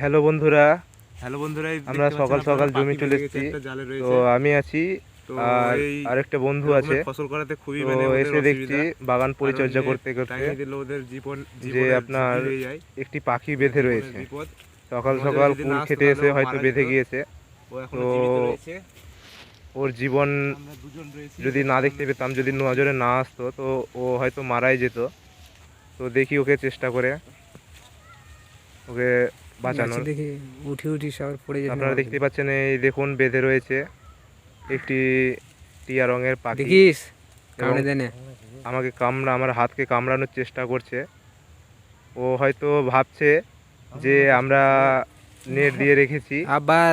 Hello বন্ধুরা। Hello বন্ধুরা আমরা সকাল সকাল জমি চলে এসেছি। তো আমি আছি আর আরেকটা বন্ধু আছে। ফসল করাতে খুবই মানে এসে দেখছি বাগান পরিচর্যা করতে করতে যে আপনার একটি পাখি বেঁধে রয়েছে। সকাল সকাল আসতো খেতে এসে হয়তো বেঁধে গিয়েছে। ও এখনও তো জীবিত রয়েছে। ওর জীবন। যদি না দেখতে পেতাম যদি নজরে না আসতো তো ও হয়তো মারাই যেত। তো দেখি ওকে চেষ্টা করে। ওকে বাঁচানোর। দেখি উঠি উঠি সব পড়ে যাচ্ছে আপনারা দেখতে পাচ্ছেন এই দেখুন বেঁধে রয়েছে একটি টিয়া রঙের পাখি। দেখিস? কামড়ে দেনে আমাকে কামড়া আমার হাতকে কামড়ানোর চেষ্টা করছে। ও হয়তো ভাবছে যে আমরা নেট দিয়ে রেখেছি। আবার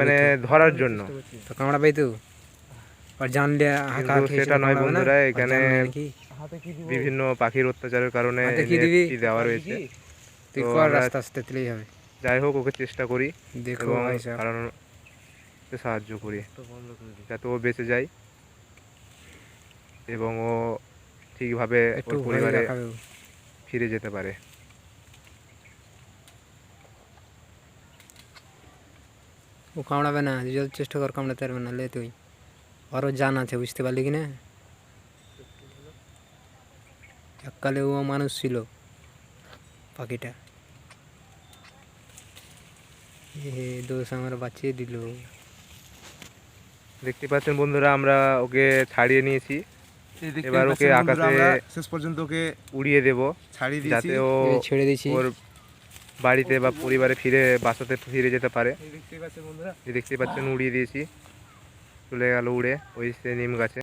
মানে ধরার জন্য। তো কামড়া পাই তো আর জানলে সেটা নয় বন্ধুরা, এখানে বিভিন্ন পাখির অত্যাচারের কারণে দেওয়া রয়েছে। তুই কর আস্তে তুলেই হবে। যাই হোক ওকে চেষ্টা করি দেখো। কারণ সাহায্য করি। যাতে ও বেঁচে যায় এবং ও ঠিকভাবে একটু ওর পরিবারে ফিরে যেতে পারে। ও কামড়াবে না যত চেষ্টা কর কামড়াতে পারবে না লে তুই। আরও জান আছে বুঝতে পারলি কি না? এককালে ও মানুষ ছিল। পাখিটা। দোষ আমার বাঁচিয়ে দিল। দেখতে পাচ্ছেন বন্ধুরা আমরা ওকে ছাড়িয়ে নিয়েছি। এবার ওকে আকাশে- আমরা শেষ পর্যন্ত ওকে উড়িয়ে দেব ছাড়িয়ে দিয়েছি। যাতে ও ছেড়ে দিছি ওর বাড়িতে বা পরিবারে ফিরে বাসাতে ফিরে যেতে পারে। দেখতে পাচ্ছেন বন্ধুরা। দেখতে পাচ্ছেন উড়িয়ে দিয়েছি। চলে গেল উড়ে ওই সে নিম গাছে।